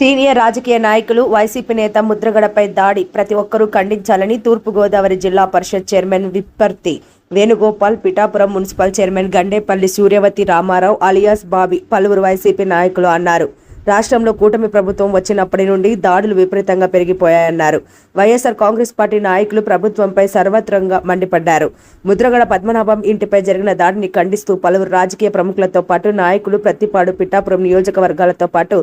Senior రాజకీయ నాయకులు YCP నేత ముద్రగడపై దాడి. ప్రతి ఒక్కరూ ఖండించాలని Turpu Godavari Zilla Parishad chairman Vipparthi Venugopal Pithapuram municipal chairman Gandepalli Suryavathi Ramarao alias Bobby పలువురు వైసీపీ నాయకులు అన్నారు. రాష్ట్రంలో కూటమి ప్రభుత్వం వచ్చినప్పటి నుండి దాడులు విపరీతంగా పెరిగిపోయాయన్నారు. వైఎస్ఆర్ కాంగ్రెస్ పార్టీ నాయకులు ప్రభుత్వంపై సర్వత్రంగా మండిపడ్డారు. ముద్రగడ పద్మనాభం ఇంటిపై జరిగిన దాడిని ఖండిస్తూ పలువురు రాజకీయ ప్రముఖులతో పాటు నాయకులు ప్రతిపాడు పిఠాపురం నియోజకవర్గాలతో పాటు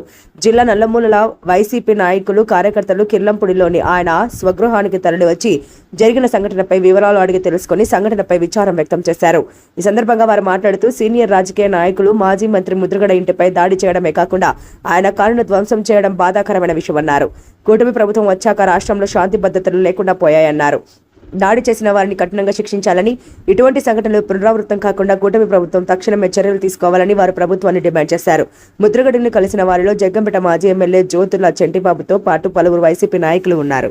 జిల్లా నల్లమూలల వైసీపీ నాయకులు కార్యకర్తలు కిర్లంపూడిలోని ఆయన స్వగృహానికి తరలివచ్చి జరిగిన సంఘటనపై వివరాలు అడిగి తెలుసుకుని సంఘటనపై విచారం వ్యక్తం చేశారు. ఈ సందర్భంగా వారు మాట్లాడుతూ సీనియర్ రాజకీయ నాయకులు మాజీ మంత్రి ముద్రగడ ఇంటిపై దాడి చేయడమే కాకుండా ఆయన కారును ధ్వంసం చేయడం బాధాకరమైన విషయమన్నారు. కూటమి ప్రభుత్వం వచ్చాక రాష్ట్రంలో శాంతి భద్రతలు లేకుండా పోయాయన్నారు. దాడి చేసిన వారిని కఠినంగా శిక్షించాలని ఇటువంటి సంఘటనలు పునరావృతం కాకుండా కూటమి ప్రభుత్వం తక్షణమే చర్యలు తీసుకోవాలని వారు ప్రభుత్వాన్ని డిమాండ్ చేశారు. ముద్రగడిని కలిసిన వారిలో జగ్గంపేట మాజీ ఎమ్మెల్యే జ్యోతుల చెంటిబాబుతో పాటు పలువురు వైసీపీ నాయకులు ఉన్నారు.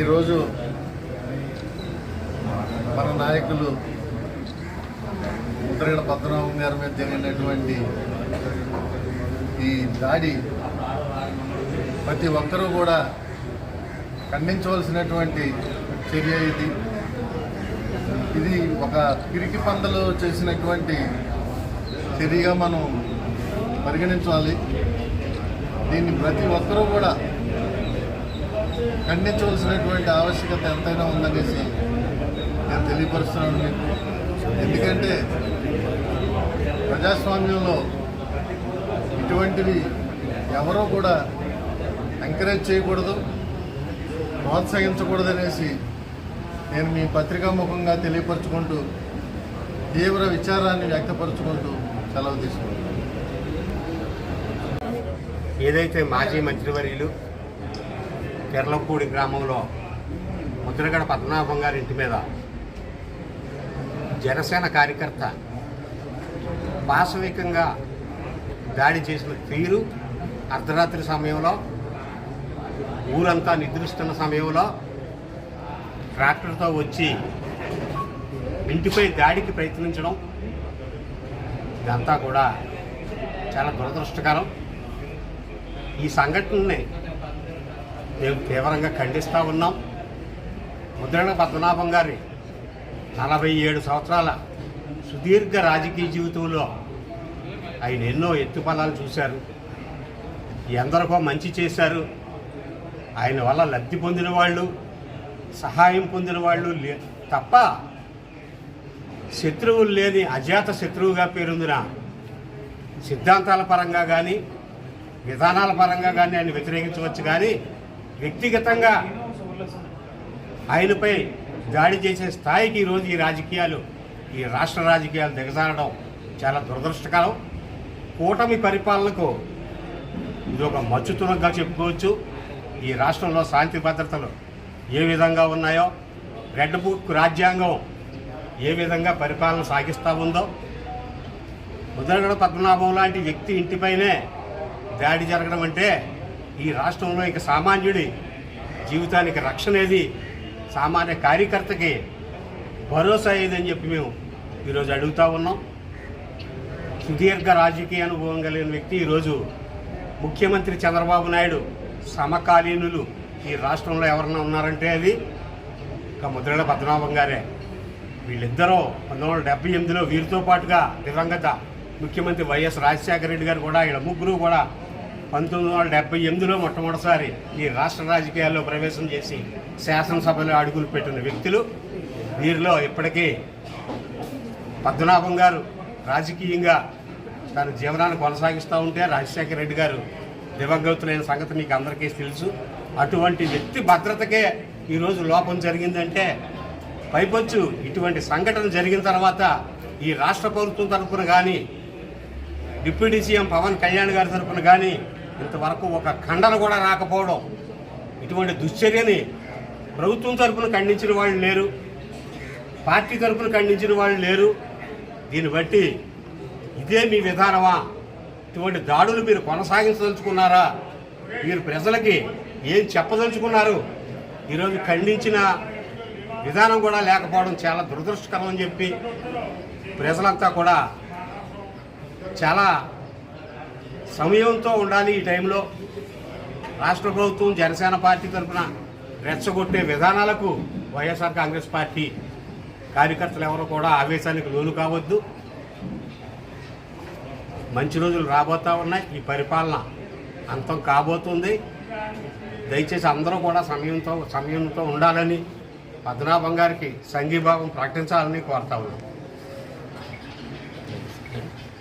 ఈరోజు మన నాయకులు ఉత్తరగడ పద్మనాభం గారి మీద జరిగినటువంటి ఈ దాడి ప్రతి ఒక్కరూ కూడా ఖండించవలసినటువంటి చర్య ఇది. ఇది ఒక పిరికి పందలు చేసినటువంటి చర్యగా మనం పరిగణించాలి. దీన్ని ప్రతి ఒక్కరూ కూడా ఖండించవలసినటువంటి ఆవశ్యకత ఎంతైనా ఉందనేసి నేను తెలియపరుస్తున్నాను మీకు. ఎందుకంటే ప్రజాస్వామ్యంలో ఇటువంటివి ఎవరో కూడా ఎంకరేజ్ చేయకూడదు ప్రోత్సహించకూడదు అనేసి నేను మీ పత్రికా ముఖంగా తెలియపరుచుకుంటూ తీవ్ర విచారాన్ని వ్యక్తపరుచుకుంటూ సెలవు తీసుకుంటాను ఏదైతే మాజీ మంత్రివర్యులు కెర్లంపూడి గ్రామంలో ముద్రగడ పద్మనాభం గారి ఇంటి మీద జనసేన కార్యకర్త పాశవికంగా దాడి చేసిన తీరు అర్ధరాత్రి సమయంలో ఊరంతా నిద్రిస్తున్న సమయంలో ట్రాక్టర్తో వచ్చి ఇంటిపై దాడికి ప్రయత్నించడం ఇదంతా కూడా చాలా దురదృష్టకరం. ఈ సంఘటనని మేము తీవ్రంగా ఖండిస్తూ ఉన్నాం. ముద్రణ పద్మనాభం గారి నలభై ఏడు సంవత్సరాల సుదీర్ఘ రాజకీయ జీవితంలో ఆయన ఎన్నో ఎత్తుపలాలు చూశారు. ఎందరికో మంచి చేశారు. ఆయన వల్ల లబ్ధి పొందిన వాళ్ళు సహాయం పొందిన వాళ్ళు లే తప్ప శత్రువులు లేని అజాత శత్రువుగా పేరొందిన సిద్ధాంతాల పరంగా కానీ విధానాల పరంగా కానీ ఆయన వ్యతిరేకించవచ్చు. కానీ వ్యక్తిగతంగా ఆయనపై దాడి చేసే స్థాయికి ఈరోజు ఈ రాజకీయాలు ఈ రాష్ట్ర రాజకీయాలు దిగజారడం చాలా దురదృష్టకరం. కూటమి పరిపాలనకు ఇది ఒక మచ్చుతునగా చెప్పుకోవచ్చు. ఈ రాష్ట్రంలో శాంతి భద్రతలు ఏ విధంగా ఉన్నాయో రెడ్ బుక్ రాజ్యాంగం ఏ విధంగా పరిపాలన సాగిస్తూ ఉందో. ముద్రగడ పద్మనాభం లాంటి వ్యక్తి ఇంటిపైనే దాడి జరగడం అంటే ఈ రాష్ట్రంలో ఇక సామాన్యుడి జీవితానికి రక్షణ ఏది? సామాన్య కార్యకర్తకి భరోసా ఏదని చెప్పి మేము ఈరోజు అడుగుతా ఉన్నాం. సుదీర్ఘ రాజకీయ అనుభవం కలిగిన వ్యక్తి ఈరోజు ముఖ్యమంత్రి చంద్రబాబు నాయుడు సమకాలీనులు ఈ రాష్ట్రంలో ఎవరన్నా ఉన్నారంటే అది ఇక ముద్రగడ పద్మనాభం గారే. వీళ్ళిద్దరూ పంతొమ్మిది వందల డెబ్బై ఎనిమిదిలో వీరితో పాటుగా దివంగత ముఖ్యమంత్రి వైఎస్ రాజశేఖర రెడ్డి గారు కూడా వీళ్ళ ముగ్గురు కూడా పంతొమ్మిది వందల డెబ్బై ఎనిమిదిలో మొట్టమొదటిసారి ఈ రాష్ట్ర రాజకీయాల్లో ప్రవేశం చేసి శాసనసభలో అడుగులు పెట్టిన వ్యక్తులు. వీరిలో ఇప్పటికీ పద్మనాభం గారు రాజకీయంగా తన జీవనాన్ని కొనసాగిస్తూ ఉంటే రాజశేఖర రెడ్డి గారు దివంగతులైన సంగతి మీకు అందరికీ తెలుసు. అటువంటి వ్యక్తి భద్రతకే ఈరోజు లోపం జరిగిందంటే పైపొచ్చు. ఇటువంటి సంఘటన జరిగిన తర్వాత ఈ రాష్ట్ర ప్రభుత్వం తరఫున కానీ డిప్యూటీ సీఎం పవన్ కళ్యాణ్ గారి తరఫున కానీ ఇంతవరకు ఒక ఖండన కూడా రాకపోవడం ఇటువంటి దుశ్చర్యని ప్రభుత్వం తరఫున ఖండించిన వాళ్ళు లేరు పార్టీ తరఫున ఖండించిన వాళ్ళు లేరు. దీన్ని బట్టి ఇదే మీ విధానమా? ఇటువంటి దాడులు మీరు కొనసాగించదలుచుకున్నారా? మీరు ప్రజలకి ఏం చెప్పదలుచుకున్నారు? ఈరోజు ఖండించిన విధానం కూడా లేకపోవడం చాలా దురదృష్టకరం అని చెప్పి ప్రజలంతా కూడా చాలా సమయంతో ఉండాలి ఈ టైంలో. రాష్ట్ర ప్రభుత్వం జనసేన పార్టీ తరఫున రెచ్చగొట్టే విధానాలకు వైఎస్ఆర్ కాంగ్రెస్ పార్టీ కార్యకర్తలు ఎవరు కూడా ఆవేశానికి లోను కావద్దు. మంచి రోజులు రాబోతా ఉన్నాయి. ఈ పరిపాలన అంతం కాబోతుంది. దయచేసి అందరూ కూడా సమయంతో సమయంతో ఉండాలని పద్మనాభం గారికి సంఘీభావం ప్రకటించాలని కోరుతా ఉన్నాం.